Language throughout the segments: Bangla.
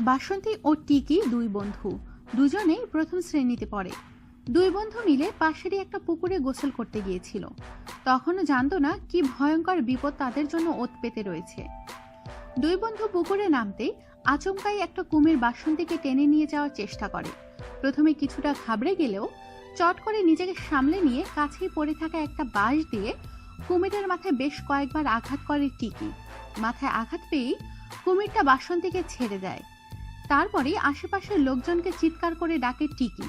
বাসন্তী ও টিকি দুই বন্ধু। দুজনেই প্রথম শ্রেণীতে পড়ে। দুই বন্ধু মিলে পাশেরই একটা পুকুরে গোসল করতে গিয়েছিল। তখনও জানতো না কি ভয়ঙ্কর বিপদ তাদের জন্য ওত পেতে রয়েছে। দুই বন্ধু পুকুরে নামতেই আচমকাই একটা কুমির বাসন্তীকে টেনে নিয়ে যাওয়ার চেষ্টা করে। প্রথমে কিছুটা ঘাবড়ে গেলেও চট করে নিজেকে সামলে নিয়ে কাছেই পড়ে থাকা একটা বাঁশ দিয়ে কুমিরের মাথায় বেশ কয়েকবার আঘাত করে টিকি। মাথায় আঘাত পেয়েই কুমিরটা বাসন্তীকে ছেড়ে দেয়। তারপরে আশেপাশের লোকজনকে চিৎকার করে ডাকে টিকি।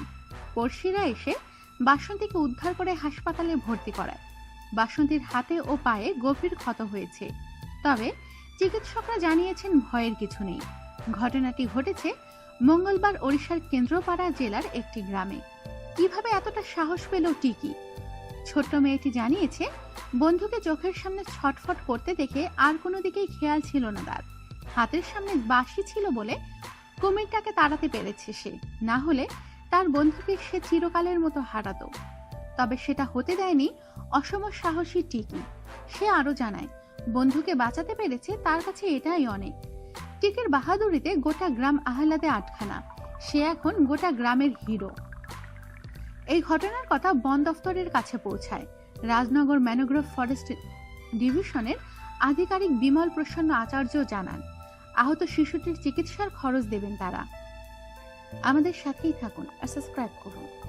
পড়শিরা এসে বাসন্তীকে উদ্ধার করে হাসপাতালে ভর্তি করায়। বাসন্তীর হাতে ও পায়ে গভীর ক্ষত হয়েছে। তবে চিকিৎসকরা জানিয়েছেন ভয়ের কিছু নেই। ঘটনাটি ঘটেছে মঙ্গলবার ওড়িশার কেন্দ্রপাড়া জেলার একটি গ্রামে। কীভাবে এতটা সাহস পেল টিকি? ছোট্ট মেয়েটি জানিয়েছে, বন্ধুকে চোখের সামনে ছটফট করতে দেখে আর কোনো দিকেই খেয়াল ছিল না তার। হাতের সামনে বাঁশি ছিল বলে কুমিরটাকে তাড়াতে পেরেছে সে। না হলে তার বন্ধুকে সে চিরকালের মতো হারাতো। তবে সেটা হতে দেয়নি অসম সাহসী টিকি। সে আরও জানায়, বন্ধুকে বাঁচাতে পেরেছে তার কাছে এটাই অনেক। টিকির বাহাদুরিতে গোটা গ্রাম আহ্লাদে আটখানা। সে এখন গোটা গ্রামের হিরো। এই ঘটনার কথা বন দফতরের কাছে পৌঁছায়। রাজনগর ম্যানোগ্রোভ ফরেস্ট ডিভিশনের আধিকারিক বিমল প্রসন্ন আচার্য জানান আহত শিশুটির চিকিৎসার খরচ দেবেন তারা। আমাদের সাথেই থাকুন আর সাবস্ক্রাইব করুন।